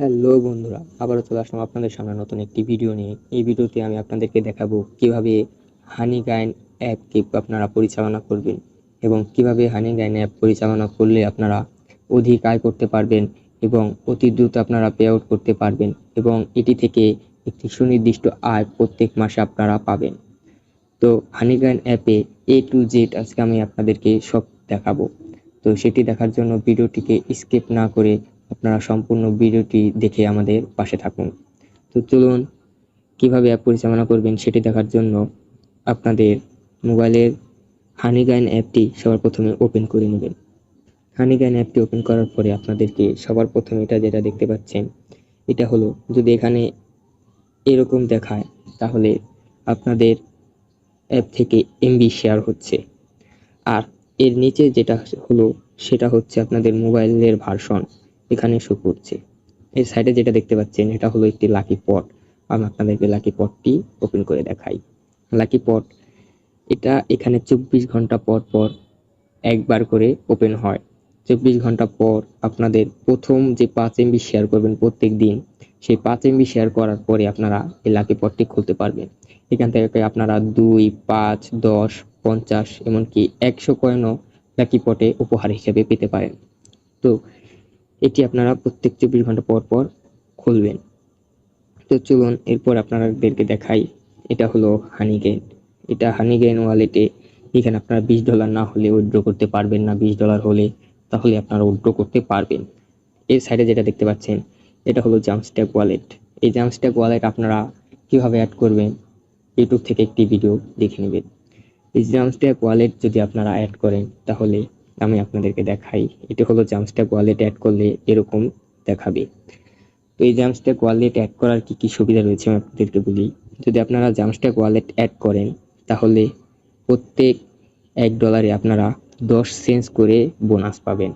Hello বন্ধুরা, আবারও চলে আসলাম আপনাদের সামনে নতুন একটি ভিডিও নিয়ে। এই ভিডিওতে আমি আপনাদেরকে দেখাবো কীভাবে হানি গাইন অ্যাপকে আপনারা পরিচালনা করবেন এবং কীভাবে হানি গাইন অ্যাপ পরিচালনা করলে আপনারা অধিক আয় করতে পারবেন এবং অতি দ্রুত আপনারা পে আউট করতে পারবেন এবং এটি থেকে একটি সুনির্দিষ্ট আয় প্রত্যেক মাসে আপনারা পাবেন। তো হানি গাইন অ্যাপে এ টু জেড আজকে আমি আপনাদেরকে সব দেখাবো। তো সেটি দেখার জন্য ভিডিওটিকে স্কিপ না করে আপনারা সম্পূর্ণ ভিডিওটি দেখে আমাদের পাশে থাকুন। তো চলুন, কীভাবে অ্যাপ পরিচালনা করবেন সেটি দেখার জন্য আপনাদের মোবাইলের হানিগাইন অ্যাপটি সবার প্রথমে ওপেন করে নেবেন। হানিগাইন অ্যাপটি ওপেন করার পরে আপনাদেরকে সবার প্রথমে এটা যেটা দেখতে পাচ্ছেন, এটা হলো যদি এখানে এরকম দেখায়, তাহলে আপনাদের অ্যাপ থেকে এমবি শেয়ার হচ্ছে। আর এর নিচে যেটা হলো, সেটা হচ্ছে আপনাদের মোবাইলের ভার্সন এখানে শো করছে। এর সাইডে যেটা দেখতে পাচ্ছেন, এটা হলো একটি লাকি পট আমি আপনাদেরকে লাকি পটটি ওপেন করে দেখাই। লাকি পট এটা এখানে চব্বিশ ঘণ্টা পর পর একবার করে ওপেন হয়। চব্বিশ ঘণ্টা পর আপনাদের প্রথম যে পাঁচ এমবি শেয়ার করবেন প্রত্যেক দিন, সেই পাঁচ এমবি শেয়ার করার পরে আপনারা এই লাকি পটটি খুলতে পারবেন। এখান থেকে আপনারা দুই, পাঁচ, দশ, পঞ্চাশ, এমনকি একশো কয়েনও লাকি পটে উপহার হিসেবে পেতে পারেন। তো এটি আপনারা প্রত্যেক চব্বিশ ঘণ্টা পর পর খুলবেন। তো চলুন, এরপর আপনাদেরকে দেখাই, এটা হলো হানি গেন এটা হানি গেন ওয়ালেটে এখানে আপনারা বিশ ডলার না হলে উইথড্র করতে পারবেন না। বিশ ডলার হলে তাহলে আপনারা উইথড্র করতে পারবেন। এর সাইডে যেটা দেখতে পাচ্ছেন, এটা হলো জামস্ট্যাক ওয়ালেট এই জামস্ট্যাক ওয়ালেট আপনারা কীভাবে অ্যাড করবেন ইউটিউব থেকে একটি ভিডিও দেখে নেবেন। এই জামস্ট্যাক ওয়ালেট যদি আপনারা অ্যাড করেন, তাহলে আমি আপনাদেরকে দেখাই। এটি হলো জামস্ট্যাক ওয়ালেট অ্যাড করলে এরকম দেখাবে। তো এই জামস্ট্যাক ওয়ালেট অ্যাড করার কি কি সুবিধা রয়েছে আমি আপনাদেরকে বলি। যদি আপনারা জামস্ট্যাক ওয়ালেট অ্যাড করেন, তাহলে প্রত্যেক এক ডলারে আপনারা দশ সেন্স করে বোনাস পাবেন।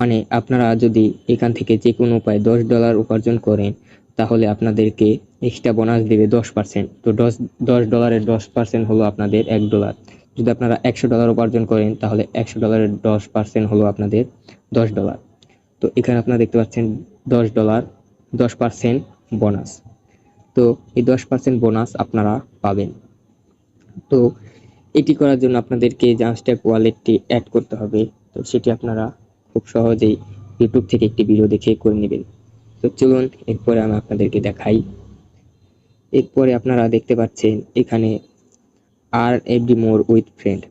মানে আপনারা যদি এখান থেকে যে কোনো উপায়ে দশ ডলার উপার্জন করেন, তাহলে আপনাদেরকে এক্সট্রা বোনাস দেবে দশ পার্সেন্ট তো দশ দশ ডলারের দশ পার্সেন্ট হলো আপনাদের এক ডলার যদি আপনারা একশো ডলার উপার্জন করেন, তাহলে একশো ডলারের দশ পার্সেন্ট হলো আপনাদের দশ ডলার তো এখানে আপনারা দেখতে পাচ্ছেন দশ ডলার দশ পার্সেন্ট বোনাস তো এই দশ পার্সেন্ট বোনাস আপনারা পাবেন। তো এটি করার জন্য আপনাদেরকে জাস্ট্যাক ওয়ালেটটি অ্যাড করতে হবে, তো সেটি আপনারা খুব সহজেই ইউটিউব থেকে একটি ভিডিও দেখে করে নেবেন। তো চলুন, এরপরে আমি আপনাদেরকে দেখাই। এরপরে আপনারা দেখতে পাচ্ছেন এখানে আর FD more with friend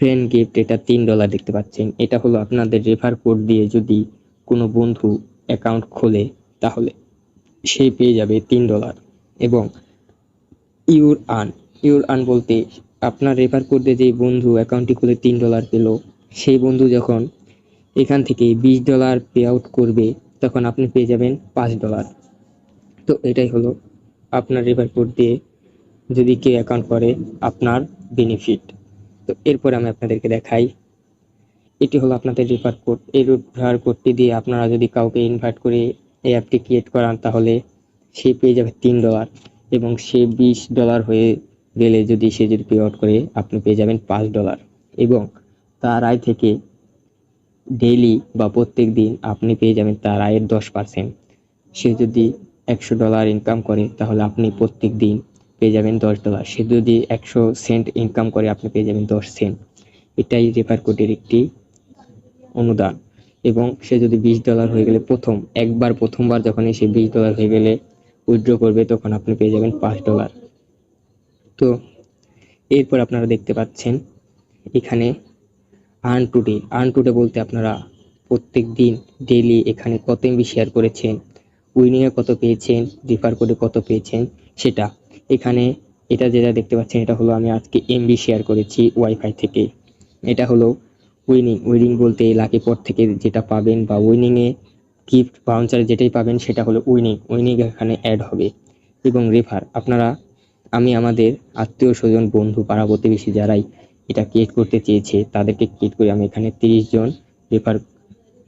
friend gift এটা তিন ডলার দেখতে পাচ্ছেন। এটা হলো আপনাদের রেফার কোড দিয়ে যদি কোনো বন্ধু অ্যাকাউন্ট খোলে, তাহলে সে পেয়ে যাবে তিন ডলার এবং ইউর আন ইউর আন বলতে আপনার রেফার কোড দিয়ে যেই বন্ধু অ্যাকাউন্টটি খুলে তিন ডলার পেল, সেই বন্ধু যখন এখান থেকে বিশ ডলার পে আউট করবে, তখন আপনি পেয়ে যাবেন পাঁচ ডলার তো এটাই হলো আপনার রেফার কোড দিয়ে যদি কেউ অ্যাকাউন্ট করে আপনার বেনিফিট তো এরপর আমি আপনাদেরকে দেখাই। এটি হলো আপনাদের রেফার কোড এই রেফার কোডটি দিয়ে আপনারা যদি কাউকে ইনভাইট করে এই অ্যাপটি ক্রিয়েট করান, তাহলে সে পেয়ে যাবে তিন ডলার এবং সে বিশ ডলার হয়ে গেলে যদি সে যদি পে আউট করে, আপনি পেয়ে যাবেন পাঁচ ডলার এবং তার আয় থেকে ডেইলি বা প্রত্যেক দিন আপনি পেয়ে যাবেন তার আয়ের দশ পার্সেন্ট সে যদি একশো ডলার ইনকাম করে, তাহলে আপনি প্রত্যেক দিন পেয়ে যাবেন দশ ডলার সে যদি একশো সেন্ট ইনকাম করে, আপনি পেয়ে যাবেন দশ সেন্ট এটাই রেফার কোডের একটি অনুদান। এবং সে যদি বিশ ডলার হয়ে গেলে প্রথম, একবার প্রথমবার যখন সে বিশ ডলার হয়ে গেলে উইথড্র করবে, তখন আপনি পেয়ে যাবেন পাঁচ ডলার তো, এরপর আপনারা দেখতে পাচ্ছেন, এখানে আর্ন টুডে আর্ন টুডে বলতে আপনারা প্রত্যেক দিন ডেইলি এখানে কত এমবি শেয়ার করেছেন উইনিংয়ে কত পেয়েছেন রিফার কোডে কত পেয়েছেন, সেটা এখানে এটা যেটা দেখতে পাচ্ছেন, এটা হলো আমি আজকে এমবি শেয়ার করেছি ওয়াইফাই থেকে। এটা হলো উইনিং উইনিং বলতে লাকি পট থেকে যেটা পাবেন বা উইনিংয়ে গিফট বাউন্সারে যেটাই পাবেন, সেটা হলো উইনিং উইনিং এখানে অ্যাড হবে। এবং রেফার আপনারা, আমি আমাদের আত্মীয় স্বজন, বন্ধু পাড়া প্রতিবেশী যারাই এটা ক্রিয়েট করতে চেয়েছে, তাদেরকে ক্রিয়েট করে আমি এখানে তিরিশ জন রেফার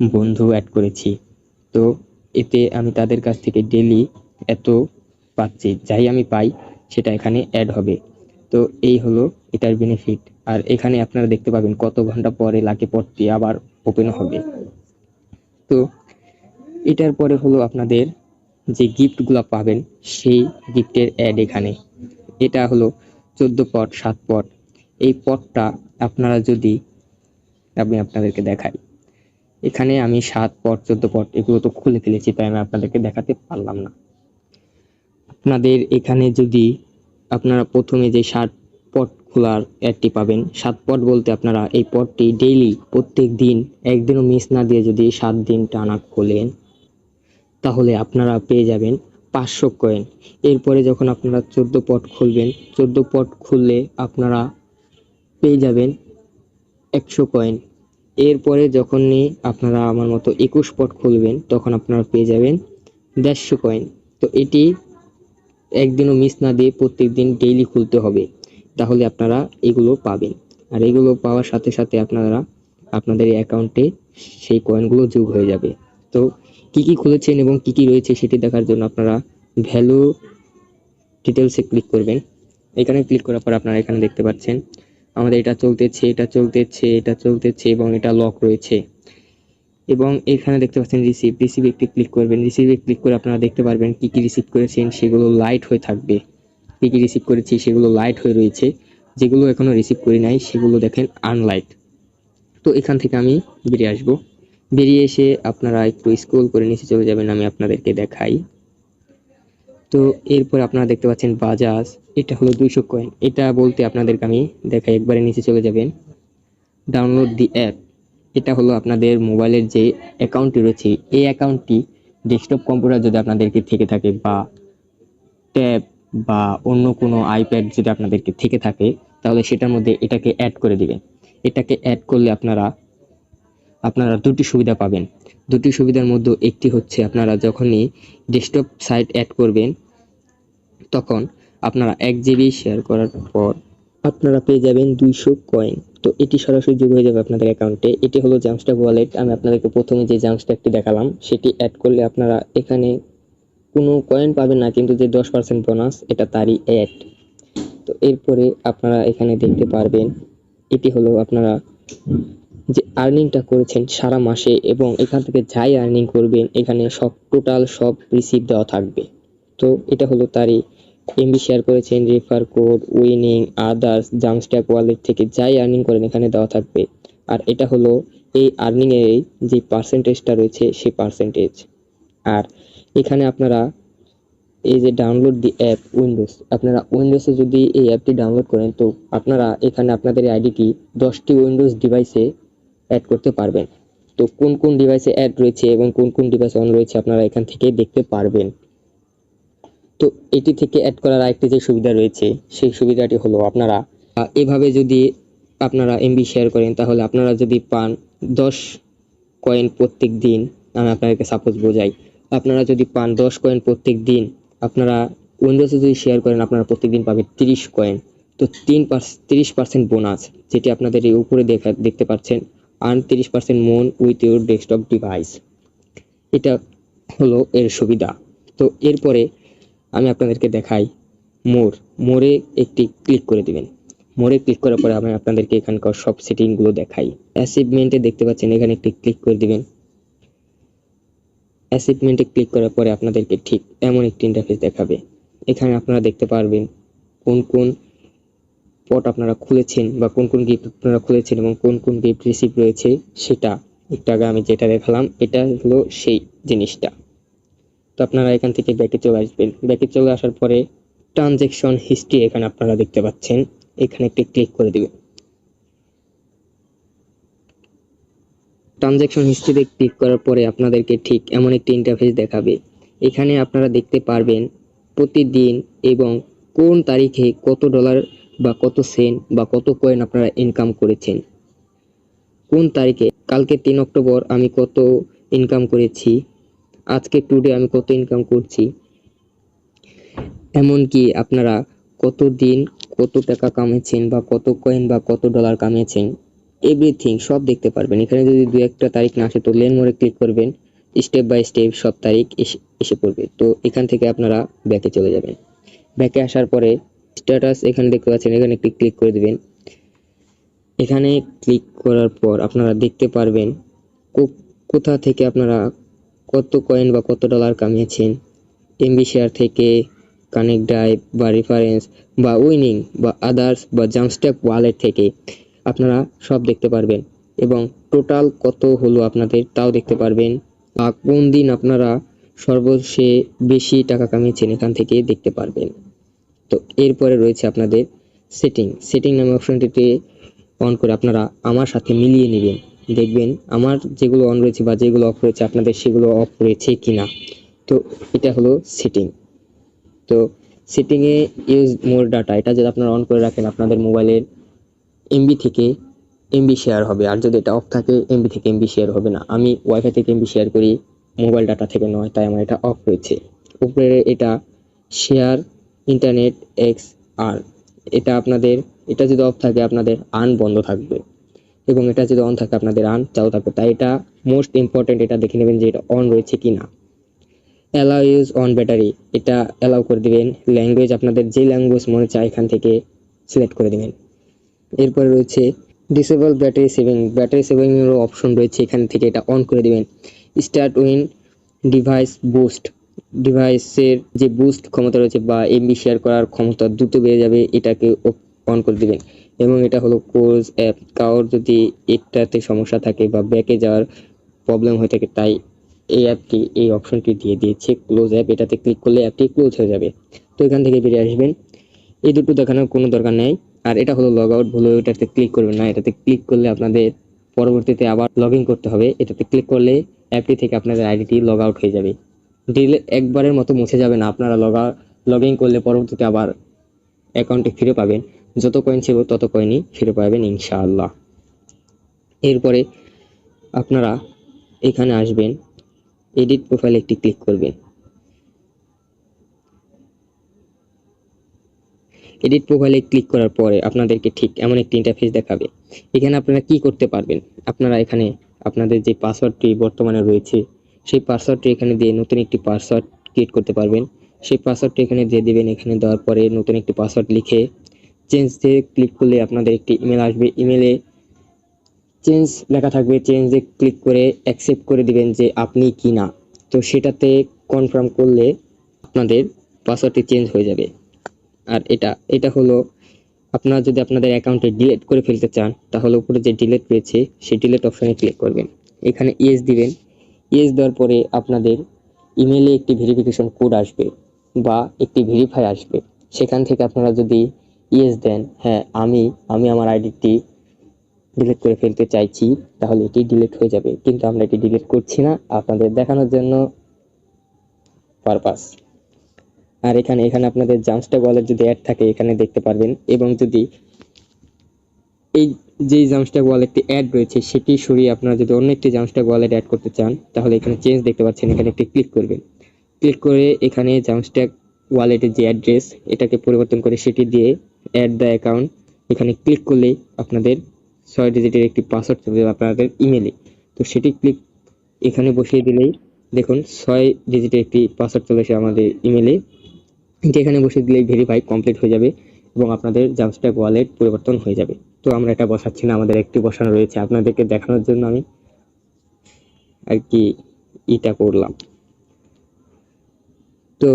বন্ধু অ্যাড করেছি। তো এতে আমি তাদের কাছ থেকে ডেলি এত পাচ্ছি যাই আমি পাই, সেটা এখানে অ্যাড হবে। তো এই হলো এটার বেনিফিট আর এখানে আপনারা দেখতে পাবেন কত ঘণ্টা পরে লাকি পটটি আবার ওপেন হবে। তো এটার পরে হলো আপনাদের যে গিফটগুলো পাবেন, সেই গিফটের অ্যাড এখানে। এটা হলো চোদ্দ পট সাত পট এই পটটা আপনারা যদি আমি আপনাদেরকে দেখাই। এখানে আমি সাত পট চোদ্দ পট এগুলো তো খুলে ফেলেছি, তাই আমি আপনাদেরকে দেখাতে পারলাম না। আপনাদের এখানে যদি আপনারা প্রথমে যে সাত পট খোলার অ্যাডটি পাবেন, সাত পট বলতে আপনারা এই পটটি ডেইলি প্রত্যেক দিন একদিনও মিস না দিয়ে যদি সাত দিন টানা খোলেন, তাহলে আপনারা পেয়ে যাবেন পাঁচশো কয়েন এরপরে যখন আপনারা চোদ্দ পট খুলবেন, চোদ্দ পট খুললে আপনারা পেয়ে যাবেন একশো কয়েন এরপরে যখনই আপনারা আমার মতো একুশ পট খুলবেন, তখন আপনারা পেয়ে যাবেন দেড়শো কয়েন তো এটি একদিনও মিস না দিয়ে প্রত্যেক দিন ডেইলি খুলতে হবে। তাহলে আপনারা এগুলো পাবেন। আর এগুলো পাওয়ার সাথে সাথে আপনারা, আপনাদের অ্যাকাউন্টে সেই কয়েনগুলো যোগ হয়ে যাবে। তো কি কি খুলেছেন এবং কি কি রয়েছে সেটি দেখার জন্য আপনারা ভ্যালু ডিটেলসে ক্লিক করবেন। এখানে ক্লিক করার পর আপনারা এখানে দেখতে পাচ্ছেন, আমাদের এটা চলতেছে এটা চলতেছে এটা চলতেছে এবং এটা লক রয়েছে। এবং এখানে দেখতে পাচ্ছেন রিসিভ রিসিভ একটি ক্লিক করবেন। রিসিভে ক্লিক করে আপনারা দেখতে পারবেন কী কী রিসিভ করেছেন, সেগুলো লাইট হয়ে থাকবে। কী কী রিসিভ করেছি, সেগুলো লাইট হয়ে রয়েছে। যেগুলো এখনও রিসিভ করি নাই, সেগুলো দেখেন আনলাইট তো এখান থেকে আমি বেরিয়ে আসব। বেরিয়ে এসে আপনারা একটু স্ক্রল করে নিচে চলে যাবেন, আমি আপনাদেরকে দেখাই। তো এরপর আপনারা দেখতে পাচ্ছেন বাজাজ, এটা হলো দুইশো কয়েন এটা বলতে আপনাদেরকে আমি দেখাই, একবারে নিচে চলে যাবেন। ডাউনলোড দি অ্যাপ এটা হলো আপনাদের মোবাইলের যে অ্যাকাউন্টটি রয়েছে, এই অ্যাকাউন্টটি ডেস্কটপ কম্পিউটার যদি আপনাদেরকে থেকে থাকে বা ট্যাব বা অন্য কোনো আইপ্যাড যদি আপনাদেরকে থেকে থাকে, তাহলে সেটার মধ্যে এটাকে অ্যাড করে দিবেন। এটাকে অ্যাড করলে আপনারা আপনারা দুটি সুবিধা পাবেন। দুটি সুবিধার মধ্যে একটি হচ্ছে আপনারা যখনই ডেস্কটপ সাইট অ্যাড করবেন, তখন আপনারা এক জিবি শেয়ার করার পর আপনারা পেয়ে যাবেন দুইশো কয়েন তো এটি সরাসরি যোগ হয়ে যাবে আপনাদের অ্যাকাউন্টে এটি হলো জামস্ট্যাক ওয়ালেট আমি আপনাদেরকে প্রথমে যে জামস্ট্যাকটি দেখালাম, সেটি অ্যাড করলে আপনারা এখানে কোনো কয়েন পাবেন না, কিন্তু যে দশ পার্সেন্ট বোনাস এটা তারই অ্যাড তো এরপরে আপনারা এখানে দেখতে পারবেন, এটি হলো আপনারা যে আর্নিংটা করেছেন সারা মাসে এবং এখান থেকে যাই আর্নিং করবেন, এখানে সব টোটাল সব রিসিভ দেওয়া থাকবে। তো এটা হলো তারই এমবি শেয়ার করেছেন, refer code, winning, others Jumpstack wallet থেকে যাই আর্নিং করেন এখানে দেওয়া থাকবে। আর এটা হলো এই আর্নিং এর যে পার্সেন্টেজটা রয়েছে সেই পার্সেন্টেজ। আর এখানে আপনারা এই যে ডাউনলোড দি অ্যাপ উইন্ডোজ আপনারা উইন্ডোজে যদি এই অ্যাপটি ডাউনলোড করেন তো আপনারা এখানে আপনাদের আইডিটি দশটি উইন্ডোজ ডিভাইসে অ্যাড করতে পারবেন। তো কোন কোন ডিভাইসে অ্যাড রয়েছে এবং কোন কোন ডিভাইস অন রয়েছে আপনারা এখান থেকে দেখতে পারবেন। তো এটি থেকে অ্যাড করার আরেকটি যে সুবিধা রয়েছে, সেই সুবিধাটি হলো আপনারা এভাবে যদি আপনারা এমবি শেয়ার করেন, তাহলে আপনারা যদি পান দশ কয়েন প্রত্যেক দিন, আমি আপনাদেরকে সাপোজ বোঝাই, আপনারা যদি পান দশ কয়েন প্রত্যেক দিন, আপনারা উইন্ডোজে যদি শেয়ার করেন, আপনারা প্রত্যেক দিন পাবেন তিরিশ কয়েন তো তিন তিরিশ পার্সেন্ট বোনাস যেটি আপনাদের এই উপরে দেখা, দেখতে পাচ্ছেন আর্ন তিরিশ পার্সেন্ট মন উইথ ইউর ডেস্কটপ ডিভাইস এটা হলো এর সুবিধা। তো এরপরে আমি আপনাদেরকে দেখাই। মোর মোরে একটি ক্লিক করে দিবেন। মোরে ক্লিক করার পরে আমি আপনাদেরকে এখানকার সব সেটিংগুলো দেখাই। অ্যাচিভমেন্টে দেখতে পাচ্ছেন, এখানে একটি ক্লিক করে দিবেন। অ্যাচিভমেন্টে ক্লিক করার পরে আপনাদেরকে ঠিক এমন একটি ইন্টারফেস দেখাবে। এখানে আপনারা দেখতে পারবেন কোন কোন পট আপনারা খুলেছেন বা কোন কোন গিফট আপনারা খুলেছেন এবং কোন কোন গিফট রিসিভ রয়েছে, সেটা। একটু আগে আমি যেটা দেখালাম, এটা হলো সেই জিনিসটা। তো আপনারা এখান থেকে ব্যাকে চলে আসবেন। ব্যাকে চলে আসার পরে ট্রানজেকশন হিস্ট্রি এখানে আপনারা দেখতে পাচ্ছেন। এখানে একটি ক্লিক করে দিবেন। ট্রানজ্যাকশন হিস্ট্রিতে ক্লিক করার পরে আপনাদেরকে ঠিক এমন একটি ইন্টারফেস দেখাবে। এখানে আপনারা দেখতে পারবেন প্রতিদিন এবং কোন তারিখে কত ডলার বা কত সেন্ট বা কত কয়েন আপনারা ইনকাম করেছেন। কোন তারিখে? কালকে তিন অক্টোবর আমি কত ইনকাম করেছি? আজকে টুডে আমি কত ইনকাম করছি। এমনকি আপনারা কত দিন কত টাকা কামিয়েছেন বা কত কয়েন বা কত ডলার কামিয়েছেন এভরিথিং সব দেখতে পারবেন। এখানে যদি দু একটা তারিখ না আসে, তো লেন মোড়ে ক্লিক করবেন স্টেপ বাই স্টেপ সব তারিখ এসে এসে পড়বে। তো এখান থেকে আপনারা ব্যাকে চলে যাবেন। ব্যাকে আসার পরে স্ট্যাটাস এখানে দেখতে পাচ্ছেন, এখানে একটি ক্লিক করে দেবেন। এখানে ক্লিক করার পর আপনারা দেখতে পারবেন কোথা থেকে আপনারা কত কয়েন বা কত ডলার কামিয়েছেন এমবি শেয়ার থেকে কানেক্ট ড্রাইভ বা রেফারেন্স বা উইনিং বা আদার্স বা জাম্পস্ট্যাক ওয়ালেট থেকে আপনারা সব দেখতে পারবেন এবং টোটাল কত হলো আপনাদের তাও দেখতে পারবেন। আর কোন দিন আপনারা সর্বশে বেশি টাকা কামিয়েছেন এখান থেকে দেখতে পারবেন। তো এরপরে রয়েছে আপনাদের সেটিং সেটিং নামে অপশনটিতে অন করে আপনারা আমার সাথে মিলিয়ে নেবেন। দেখবেন আমার যেগুলো অন রয়েছে বা যেগুলো অফ রয়েছে আপনাদের সেগুলো অফ রয়েছে কিনা। তো এটা হলো সেটিং তো সেটিংয়ে ইউজ মোর ডাটা এটা যদি আপনারা অন করে রাখেন, আপনাদের মোবাইলের এমবি থেকে এমবি শেয়ার হবে। আর যদি এটা অফ থাকে এমবি থেকে এমবি শেয়ার হবে না। আমি ওয়াইফাই থেকে এমবি শেয়ার করি মোবাইল ডাটা থেকে নয়, তাই আমার এটা অফ রয়েছে। উপরে এটা শেয়ার ইন্টারনেট এক্স আর এটা আপনাদের, এটা যদি অফ থাকে, আপনাদের আন বন্ধ থাকবে। এবং এটা যদি অন থাকে আপনাদের আন চাও থাকবে। তাই এটা মোস্ট ইম্পর্টেন্ট এটা দেখে নেবেন যে এটা অন রয়েছে কি না অ্যালাউ ইউজ অন ব্যাটারি এটা অ্যালাউ করে দিবেন। ল্যাঙ্গুয়েজ আপনাদের যে ল্যাঙ্গুয়েজ মনে চায় এখান থেকে সিলেক্ট করে দিবেন। এরপরে রয়েছে disable battery saving battery saving এরও অপশন রয়েছে, এখান থেকে এটা অন করে দিবেন। স্টার্ট উইন ডিভাইস বুস্ট ডিভাইসের যে বুস্ট ক্ষমতা রয়েছে বা এমবি শেয়ার করার ক্ষমতা দ্রুত বেড়ে যাবে, এটাকে অন করে দিবেন। এবং এটা হলো কোর্স অ্যাপ কারোর যদি এটাতে সমস্যা থাকে বা ব্যাকে যাওয়ার প্রবলেম হয়ে থাকে, তাই এই অ্যাপটি এই অপশনটি দিয়ে দিয়েছে। ক্লোজ অ্যাপ এটাতে ক্লিক করলে অ্যাপটি ক্লোজ হয়ে যাবে। তো এখান থেকে বেরিয়ে আসবেন। এই দুটো দেখানোর কোনো দরকার নেই। আর এটা হলো লগ আউট ভুলে এটাতে ক্লিক করবেন না। এটাতে ক্লিক করলে আপনাদের পরবর্তীতে আবার লগ করতে হবে। এটাতে ক্লিক করলে অ্যাপটি থেকে আপনাদের আইডিটি লগ আউট হয়ে যাবে। ডিলে একবারের মতো মুছে যাবে না। আপনারা লগ লগ ইন করলে পরবর্তীতে আবার অ্যাকাউন্টে ফিরে পাবেন। যত কয়েন ছিল তত কয়েনই ফিরে পাবেন ইনশাআল্লাহ। এরপরে আপনারা এখানে আসবেন এডিট প্রোফাইল একটি ক্লিক করবেন। এডিট প্রোফাইলে ক্লিক করার পরে আপনাদেরকে ঠিক এমন একটি ইন্টারফেস দেখাবে। এখানে আপনারা কি করতে পারবেন? আপনারা এখানে আপনাদের যে পাসওয়ার্ডটি বর্তমানে রয়েছে, সেই পাসওয়ার্ডটি এখানে দিয়ে নতুন একটি পাসওয়ার্ড ক্রিয়েট করতে পারবেন। সেই পাসওয়ার্ডটি এখানে দিয়ে দেবেন, এখানে দেওয়ার পরে নতুন একটি পাসওয়ার্ড লিখে চেঞ্জ দিয়ে ক্লিক করলে আপনাদের একটি ইমেল আসবে। ইমেলে চেঞ্জ লেখা থাকবে। চেঞ্জে ক্লিক করে অ্যাকসেপ্ট করে দিবেন যে আপনি কি না তো সেটাতে কনফার্ম করলে আপনাদের পাসওয়ার্ডটি চেঞ্জ হয়ে যাবে। আর এটা এটা হলো আপনারা যদি আপনাদের অ্যাকাউন্টে ডিলেট করে ফেলতে চান, তাহলে উপরে যে ডিলেট রয়েছে, সেই ডিলেট অপশানে ক্লিক করবেন। এখানে ইয়েস দিবেন। ইয়েস দেওয়ার পরে আপনাদের ইমেলে একটি ভেরিফিকেশন কোড আসবে বা একটি ভেরিফাই আসবে। সেখান থেকে আপনারা যদি ইয়েস দেন হ্যাঁ আমি আমি আমার আইডিটি ডিলিট করে ফেলতে চাইছি, তাহলে এটি ডিলিট হয়ে যাবে। কিন্তু আমরা এটি ডিলিট করছি না, আপনাদের দেখানোর জন্য পারপাস আর এখানে এখানে আপনাদের জাম্পস্ট্যাক ওয়ালেট যদি অ্যাড থাকে, এখানে দেখতে পারবেন। এবং যদি এই যে জাম্পস্ট্যাক ওয়ালেটটি অ্যাড রয়েছে, সেটি সরিয়ে আপনারা যদি অন্য একটি জাম্পস্ট্যাক ওয়ালেট অ্যাড করতে চান, তাহলে এখানে চেঞ্জ দেখতে পাচ্ছেন, এখানে একটি ক্লিক করবেন। ক্লিক করে এখানে জাম্পস্ট্যাক ওয়ালেটের যে অ্যাড্রেস এটাকে পরিবর্তন করে সেটি দিয়ে অ্যাড দ্য অ্যাকাউন্ট এখানে ক্লিক করলেই আপনাদের ছয় ডিজিটের একটি পাসওয়ার্ড চলে যাবে আপনাদের ইমেলে তো সেটি ক্লিক এখানে বসিয়ে দিলেই দেখুন ছয় ডিজিটের একটি পাসওয়ার্ড চলে আসে আমাদের ইমেলে এটি এখানে বসিয়ে দিলেই ভেরিফাই কমপ্লিট হয়ে যাবে এবং আপনাদের জাম্পস্ট্যাক ওয়ালেট পরিবর্তন হয়ে যাবে। তো আমরা এটা বসাচ্ছি না, আমাদের একটি বসানো রয়েছে। আপনাদেরকে দেখানোর জন্য আমি আর কি ইটা করলাম। তো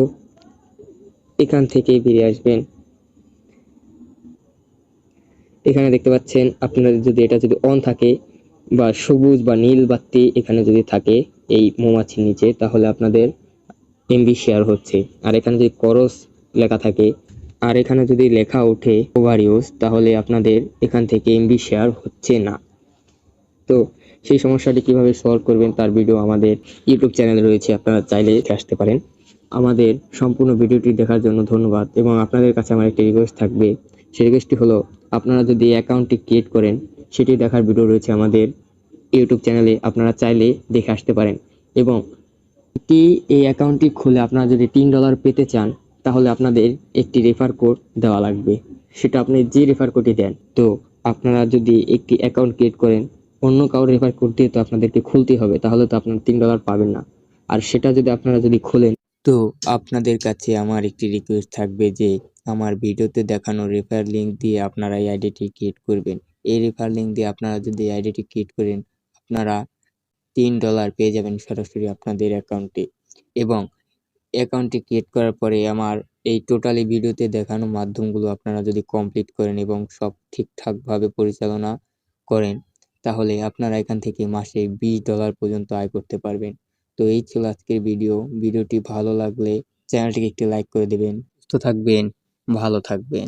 এখান থেকে বেরিয়ে আসবেন। এখানে দেখতে পাচ্ছেন, আপনাদের যদি এটা যদি অন থাকে বা সবুজ বা নীল বাতি এখানে যদি থাকে এই মৌমাছির নিচে, তাহলে আপনাদের এমবি শেয়ার হচ্ছে। আর এখানে যদি করস লেখা থাকে, আর এখানে যদি লেখা ওঠে ওভার ইউজ তাহলে আপনাদের এখান থেকে এমবি শেয়ার হচ্ছে না। তো সেই সমস্যাটি কীভাবে সলভ করবেন তার ভিডিও আমাদের ইউটিউব চ্যানেলে রয়েছে, আপনারা চাইলে আসতে পারেন। আমাদের সম্পূর্ণ ভিডিওটি দেখার জন্য ধন্যবাদ, এবং আপনাদের কাছে আমার একটি রিকোয়েস্ট থাকবে সেই রিকোয়েস্টটি হলো, আপনারা যদি অ্যাকাউন্টটি ক্রিয়েট করেন, সেটি দেখার ভিডিও রয়েছে আমাদের ইউটিউব চ্যানেলে আপনারা চাইলে দেখে আসতে পারেন। এবং এটি এই অ্যাকাউন্টটি খুলে আপনারা যদি তিন ডলার পেতে চান, তাহলে আপনাদের একটি রেফার কোড দেওয়া লাগবে। সেটা আপনি যে রেফার কোডটি দেন, তো আপনারা যদি একটি অ্যাকাউন্ট ক্রিয়েট করেন, অন্য কারোর রেফার কোড দিয়ে তো আপনাদেরকে খুলতে হবে, তাহলে তো আপনারা তিন ডলার পাবেন না। আর সেটা যদি আপনারা যদি খোলেন, তো আপনাদের কাছে আমার একটি রিকোয়েস্ট থাকবে যে আমার ভিডিওতে দেখানো রেফার লিঙ্ক দিয়ে আপনারা এই আইডিটি ক্রিয়েট করবেন। এই রেফার লিঙ্ক দিয়ে আপনারা যদি আইডিটি ক্রিয়েট করেন, আপনারা তিন ডলার পেয়ে যাবেন সরাসরি আপনাদের অ্যাকাউন্টে এবং অ্যাকাউন্টটি ক্রিয়েট করার পরে আমার এই টোটালি ভিডিওতে দেখানো মাধ্যমগুলো আপনারা যদি কমপ্লিট করেন এবং সব ঠিকঠাকভাবে পরিচালনা করেন, তাহলে আপনারা এখান থেকে মাসে বিশ ডলার পর্যন্ত আয় করতে পারবেন। তো এই ছিল আজকের ভিডিও। ভিডিওটি ভালো লাগলে চ্যানেলটিকে একটি লাইক করে দেবেন। সুস্থ থাকবেন। ভালো থাকবেন।